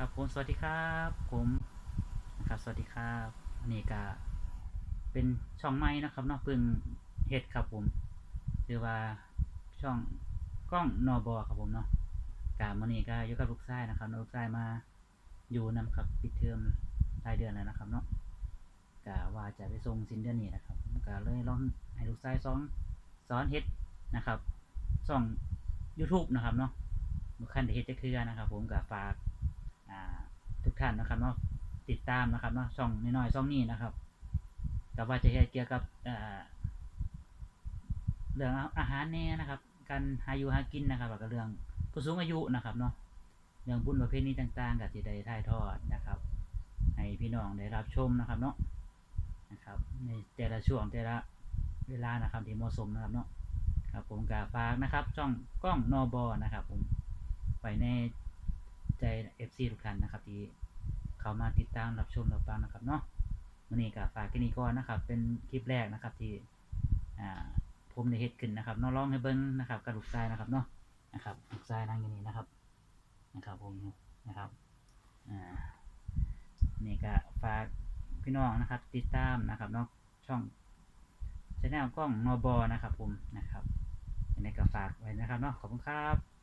ครับผมสวัสดีครับผมนะครับสวัสดีครับนี่ก็เป็นช่องใหม่นะครับเนาะเพิ่งเฮ็ดครับผมคือว่าช่องกล้องนอบอครับผมเนาะกามื่อนี้ก็ยู่กับลูกชายนะครับลูกชายมาอยู่นำครับปิดเทอมรายเดือนแล้วนะครับเนาะกะว่าจะไปส่งสิ้นเดือนนี้นะครับก็เลยลองให้ลูกชายสอนสอนเฮ็ดนะครับช่อง YouTube นะครับเนาะบุคคลเฮ็ดจะคือนะครับ ผมก็ฝาก ท่านนะครับเนาะติดตามนะครับเนาะช่องน้อยๆช่องนี้นะครับกับว่าจะเฮ็ดเกี่ยวกับเรื่องอาหารแน่นะครับ การหาอยู่หากินนะครับแล้วก็เรื่องผู้สูงอายุนะครับเนาะเรื่องบุญประเพณีต่าง ๆ กับที่ได้ถ่ายทอดนะครับ ให้พี่น้องได้รับชมนะครับเนาะนะครับในแต่ละช่วงแต่ละเวลานะครับที่เหมาะสมนะครับเนาะครับผมกาฝากนะครับช่องกล้องนอบอนะครับผมไปใน ใจ FC ทุกท่านนะครับ ที่เข้ามาติดตามรับชมรับฟังนะครับเนาะวันนี้ก็ฝากแค่นี้ก่อนนะครับ เป็นคลิปแรกนะครับที่ผมได้เฮ็ดขึ้นนะครับน้องร้องให้เบิ้งนะครับกระดูกทรายนะครับเนาะนะครับลูกทรายนั่งอยู่นี่นะครับนะครับผมนะครับอ่านี่ก็ฝากพี่น้องนะครับ ติดตามนะครับเนาะช่องชแนลกล้องนอบอนะครับ ผมนะครับยังไงก็ฝากไว้นะครับเนาะขอบคุณครับ